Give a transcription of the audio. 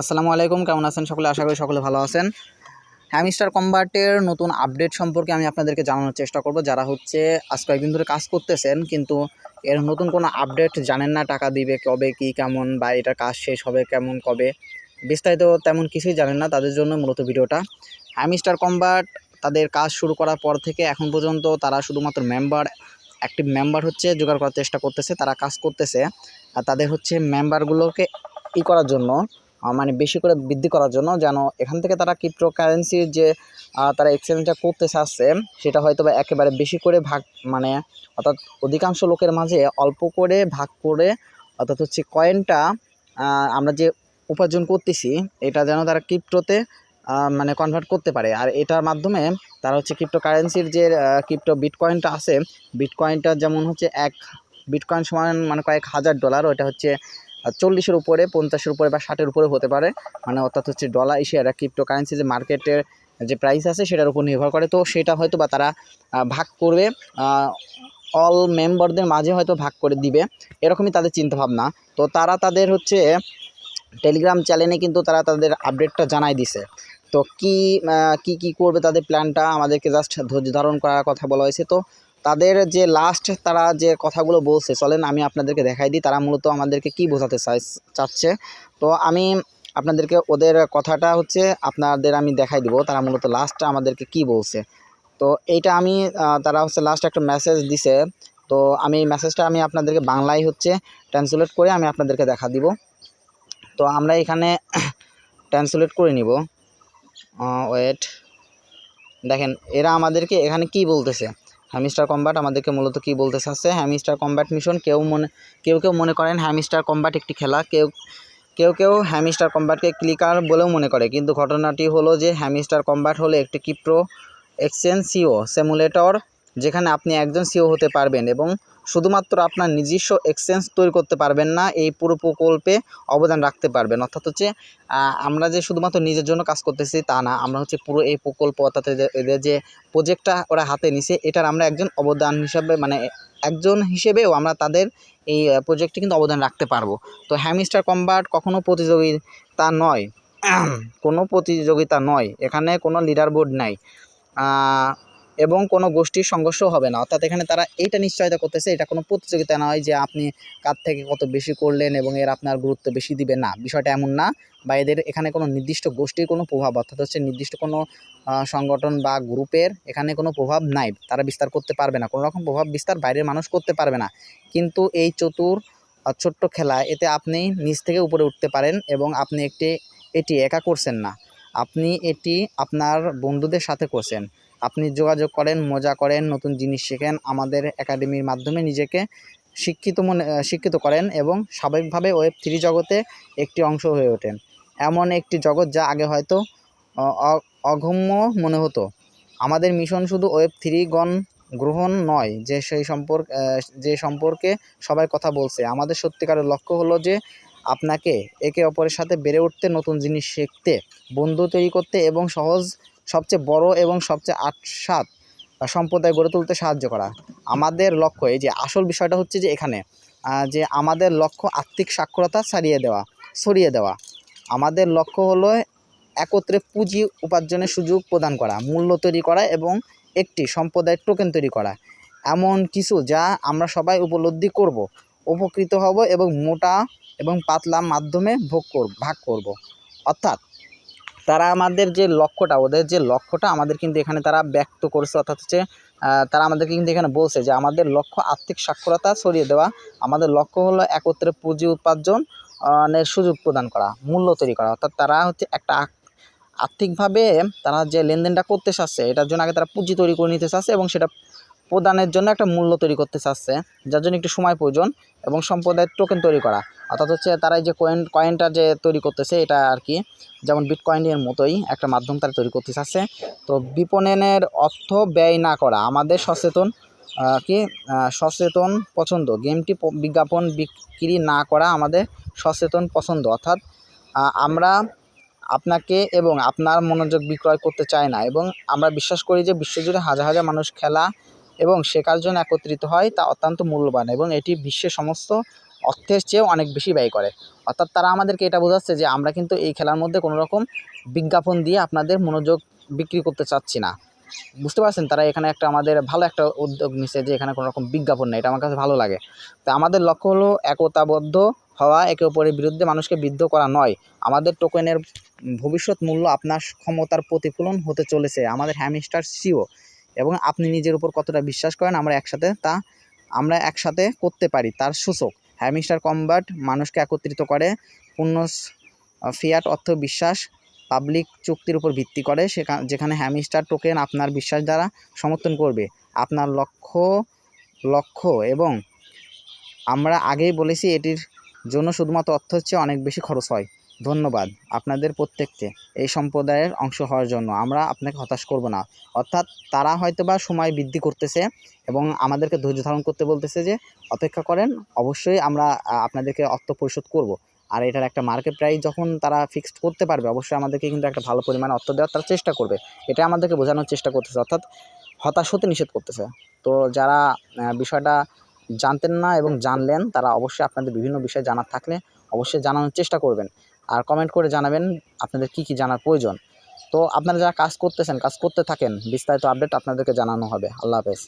আসসালামু আলাইকুম, কেমন আছেন সকলে? আশা করি সকলে ভালো আছেন। হ্যামিস্টার কম্বার্টের নতুন আপডেট সম্পর্কে আমি আপনাদেরকে জানানোর চেষ্টা করব। যারা হচ্ছে আজ কয়েকদিন ধরে কাজ করতেছেন, কিন্তু এর নতুন কোনো আপডেট জানেন না, টাকা দিবে কবে, কি, কেমন, বা এটা কাজ শেষ হবে কেমন, কবে, বিস্তারিত তেমন কিছুই জানেন না, তাদের জন্য মূলত ভিডিওটা। হ্যামিস্টার কম্বার্ট তাদের কাজ শুরু করার পর থেকে এখন পর্যন্ত তারা শুধুমাত্র মেম্বার, অ্যাক্টিভ মেম্বার হচ্ছে জোগাড় করার চেষ্টা করতেছে, তারা কাজ করতেছে। আর তাদের হচ্ছে মেম্বারগুলোকে ই করার জন্য মানে বেশি করে বৃদ্ধি করার জন্য যেন এখান থেকে তারা ক্রিপ্টো কারেন্সির যে তারা এক্সচেঞ্জটা করতে চাচ্ছে, সেটা হয়তো বা একেবারে বেশি করে ভাগ মানে অর্থাৎ অধিকাংশ লোকের মাঝে অল্প করে ভাগ করে, অর্থাৎ হচ্ছে কয়েনটা আমরা যে উপার্জন করতেছি, এটা যেন তারা ক্রিপ্টোতে মানে কনভার্ট করতে পারে। আর এটার মাধ্যমে তারা হচ্ছে ক্রিপ্টো কারেন্সির যে ক্রিপ্টো বিটকয়েনটা আছে বিটকয়েনটা যেমন হচ্ছে এক বিটকয়েন সমান মানে কয়েক হাজার ডলার ওটা হচ্ছে চল্লিশের উপরে, পঞ্চাশের উপরে বা ষাটের উপরে হতে পারে। মানে অর্থাৎ হচ্ছে ডলার এশিয়ার ক্রিপ্টো কারেন্সি যে মার্কেটের যে প্রাইস আছে সেটার উপর নির্ভর করে। তো সেটা হয়তো বা তারা ভাগ করবে অল মেম্বারদের মাঝে হয়তো ভাগ করে দিবে। এরকমই তাদের চিন্তাভাবনা। তো তারা তাদের হচ্ছে টেলিগ্রাম চ্যানেলে কিন্তু তারা তাদের আপডেটটা জানাই দিছে। তো কি কি কি করবে তাদের প্ল্যানটা আমাদেরকে জাস্ট ধৈর্য ধারণ করার কথা বলা হয়েছে। তো তাদের যে লাস্ট তারা যে কথাগুলো বলছে, চলেন আমি আপনাদেরকে দেখাই দিই, তারা মূলত আমাদেরকে কি বোঝাতে চাই, চাচ্ছে। তো আমি আপনাদেরকে ওদের কথাটা হচ্ছে আপনাদের আমি দেখাই দিব, তারা মূলত লাস্ট আমাদেরকে কি বলছে। তো এইটা আমি তারা হচ্ছে লাস্ট একটা মেসেজ দিছে। তো আমি মেসেজটা আমি আপনাদেরকে বাংলায় হচ্ছে ট্রান্সলেট করে আমি আপনাদেরকে দেখা দিব। তো আমরা এখানে ট্রান্সলেট করে নিব। ওয়েট দেখেন, এরা আমাদেরকে এখানে কি বলতেছে? হ্যামিস্টার কম্বাট আমাদেরকে মূলত কি বলতে চাচ্ছে? হ্যামিস্টার কম্বাট মিশন কেউ মনে, কেউ কেউ মনে করেন হ্যামিস্টার কম্বাট একটি খেলা। কেউ কেউ কেউ হ্যামিস্টার কম্বাটকে ক্লিকার বলেও মনে করে। কিন্তু ঘটনাটি হলো যে হ্যামিস্টার কম্বাট হলো একটি কিপ্রো এক্সচেঞ্জ সিও সেমুলেটর যেখানে আপনি একজন সিও হতে পারবেন এবং শুধুমাত্র আপনার নিজস্ব এক্সচেঞ্জ তৈরি করতে পারবেন না এই পুরো প্রকল্পে অবদান রাখতে পারবেন। অর্থাৎ হচ্ছে আমরা যে শুধুমাত্র নিজের জন্য কাজ করতেছি তা না আমরা হচ্ছে পুরো এই প্রকল্প অর্থাৎ এদের- যে প্রজেক্টটা ওরা হাতে নিছে এটার আমরা একজন অবদান হিসাবে মানে একজন হিসেবেও আমরা তাদের এই প্রজেক্টে কিন্তু অবদান রাখতে পারব। তো হ্যামিস্টার কম্বাট কখনো প্রতিযোগিতা নয়। কোনো প্রতিযোগিতা নয়। এখানে কোনো লিডার বোর্ড নাই এবং কোনো গোষ্ঠীর সংঘর্ষ হবে না। অর্থাৎ এখানে তারা এইটা নিশ্চয়তা করতেছে, এটা কোনো প্রতিযোগিতা নয় যে আপনি কার থেকে কত বেশি করলেন এবং এর আপনার গুরুত্ব বেশি দিবে না। বিষয়টা এমন না, বা এদের এখানে কোনো নির্দিষ্ট গোষ্ঠীর কোনো প্রভাব, অর্থাৎ হচ্ছে নির্দিষ্ট কোনো সংগঠন বা গ্রুপের এখানে কোনো প্রভাব নাই। তারা বিস্তার করতে পারবে না, কোনো রকম প্রভাব বিস্তার বাইরের মানুষ করতে পারবে না। কিন্তু এই চতুর ছোট্ট খেলা এতে আপনি নিচ থেকে উপরে উঠতে পারেন এবং আপনি একটি, এটি একা করছেন না। আপনি এটি আপনার বন্ধুদের সাথে করছেন। আপনি যোগাযোগ করেন, মজা করেন, নতুন জিনিস শেখেন, আমাদের একাডেমির মাধ্যমে নিজেকে শিক্ষিত মনে শিক্ষিত করেন এবং স্বাভাবিকভাবে ওয়েব থ্রি জগতে একটি অংশ হয়ে ওঠেন। এমন একটি জগৎ যা আগে হয়তো অগম্য মনে হতো। আমাদের মিশন শুধু ওয়েব থ্রি গণ গ্রহণ নয়, যে সেই সম্পর্ক যে সম্পর্কে সবাই কথা বলছে। আমাদের সত্যিকারের লক্ষ্য হলো যে আপনাকে একে অপরের সাথে বেড়ে উঠতে, নতুন জিনিস শিখতে, বন্ধু তৈরি করতে এবং সহজ সবচেয়ে বড় এবং সবচেয়ে আটসাত সম্প্রদায় গড়ে তুলতে সাহায্য করা। আমাদের লক্ষ্য এই যে আসল বিষয়টা হচ্ছে যে এখানে যে আমাদের লক্ষ্য আর্থিক সাক্ষরতা ছাড়িয়ে দেওয়া সরিয়ে দেওয়া। আমাদের লক্ষ্য হলো একত্রে পুঁজি উপার্জনের সুযোগ প্রদান করা, মূল্য তৈরি করা এবং একটি সম্প্রদায়ের টোকেন তৈরি করা। এমন কিছু যা আমরা সবাই উপলব্ধি করব, উপকৃত হব এবং মোটা এবং পাতলা মাধ্যমে ভোগ করব, ভাগ করব। অর্থাৎ তারা আমাদের যে লক্ষ্যটা ওদের যে লক্ষ্যটা আমাদের কিন্তু এখানে তারা ব্যক্ত করেছে অর্থাৎ হচ্ছে তারা আমাদেরকে কিন্তু এখানে বলছে যে আমাদের লক্ষ্য আর্থিক সাক্ষরতা সরিয়ে দেওয়া। আমাদের লক্ষ্য হলো একত্রে পুঁজি আহ, এর সুযোগ প্রদান করা মূল্য তৈরি করা। অর্থাৎ তারা হচ্ছে একটা আর্থিকভাবে তারা যে লেনদেনটা করতে চাচ্ছে এটার জন্য আগে তারা পুঁজি তৈরি করে নিতে চাচ্ছে এবং সেটা প্রদানের জন্য একটা মূল্য তৈরি করতে চাচ্ছে, যার জন্য একটু সময় প্রয়োজন এবং সম্প্রদায়ের টোকেন তৈরি করা। অর্থাৎ হচ্ছে তারা যে কয়েন কয়েনটা যে তৈরি করতেছে এটা আর কি, যেমন বিটকয়েনের মতোই একটা মাধ্যম তারা তৈরি করতে চাচ্ছে। তো বিপণনের অর্থ ব্যয় না করা, আমাদের সচেতন কি সচেতন পছন্দ। গেমটি বিজ্ঞাপন বিক্রি না করা আমাদের সচেতন পছন্দ। অর্থাৎ আমরা আপনাকে এবং আপনার মনোযোগ বিক্রয় করতে চাই না এবং আমরা বিশ্বাস করি যে বিশ্বজুড়ে হাজার হাজার মানুষ খেলা এবং শেখার জন্য একত্রিত হয় তা অত্যন্ত মূল্যবান এবং এটি বিশ্বের সমস্ত অর্থের চেয়েও অনেক বেশি ব্যয় করে। অর্থাৎ তারা আমাদেরকে এটা বোঝাচ্ছে যে আমরা কিন্তু এই খেলার মধ্যে কোনো রকম বিজ্ঞাপন দিয়ে আপনাদের মনোযোগ বিক্রি করতে চাচ্ছি না। বুঝতে পারছেন? তারা এখানে একটা আমাদের ভালো একটা উদ্যোগ নিচ্ছে যে এখানে কোনো রকম বিজ্ঞাপন নেই, এটা আমার কাছে ভালো লাগে। তো আমাদের লক্ষ্য হলো একতাবদ্ধ হওয়া, একে অপরের বিরুদ্ধে মানুষকে বিদ্ধ করা নয়। আমাদের টোকেনের ভবিষ্যৎ মূল্য আপনার ক্ষমতার প্রতিফলন হতে চলেছে। আমাদের হ্যামস্টার সিও এবং আপনি নিজের উপর কতটা বিশ্বাস করেন, আমরা একসাথে তা, আমরা একসাথে করতে পারি, তার সূচক। হ্যামস্টার কম্বাট মানুষকে একত্রিত করে, পূর্ণ ফিয়াট অর্থ বিশ্বাস, পাবলিক চুক্তির উপর ভিত্তি করে সেখানে যেখানে হ্যামস্টার টোকেন আপনার বিশ্বাস দ্বারা সমর্থন করবে। আপনার লক্ষ্য লক্ষ্য এবং আমরা আগেই বলেছি এটির জন্য শুধুমাত্র অর্থ হচ্ছে অনেক বেশি খরচ হয়। ধন্যবাদ আপনাদের প্রত্যেককে এই সম্প্রদায়ের অংশ হওয়ার জন্য। আমরা আপনাকে হতাশ করব না। অর্থাৎ তারা হয়তো বা সময় বৃদ্ধি করতেছে এবং আমাদেরকে ধৈর্য ধারণ করতে বলতেছে যে, অপেক্ষা করেন, অবশ্যই আমরা আপনাদেরকে অর্থ পরিশোধ করব। আর এটার একটা মার্কেট প্রাইস যখন তারা ফিক্সড করতে পারবে, অবশ্যই আমাদেরকে কিন্তু একটা ভালো পরিমাণে অর্থ দেওয়ার তারা চেষ্টা করবে। এটা আমাদেরকে বোঝানোর চেষ্টা করতেছে, অর্থাৎ হতাশ হতে নিষেধ করতেছে। তো যারা বিষয়টা জানতেন না এবং জানলেন, তারা অবশ্যই আপনাদের বিভিন্ন বিষয় জানার থাকলে অবশ্যই জানানোর চেষ্টা করবেন। আর কমেন্ট করে জানাবেন আপনাদের কি কি জানার প্রয়োজন। তো আপনারা যারা কাজ করতেছেন, কাজ করতে থাকেন, বিস্তারিত আপডেট আপনাদেরকে জানানো হবে। আল্লাহ হাফেজ।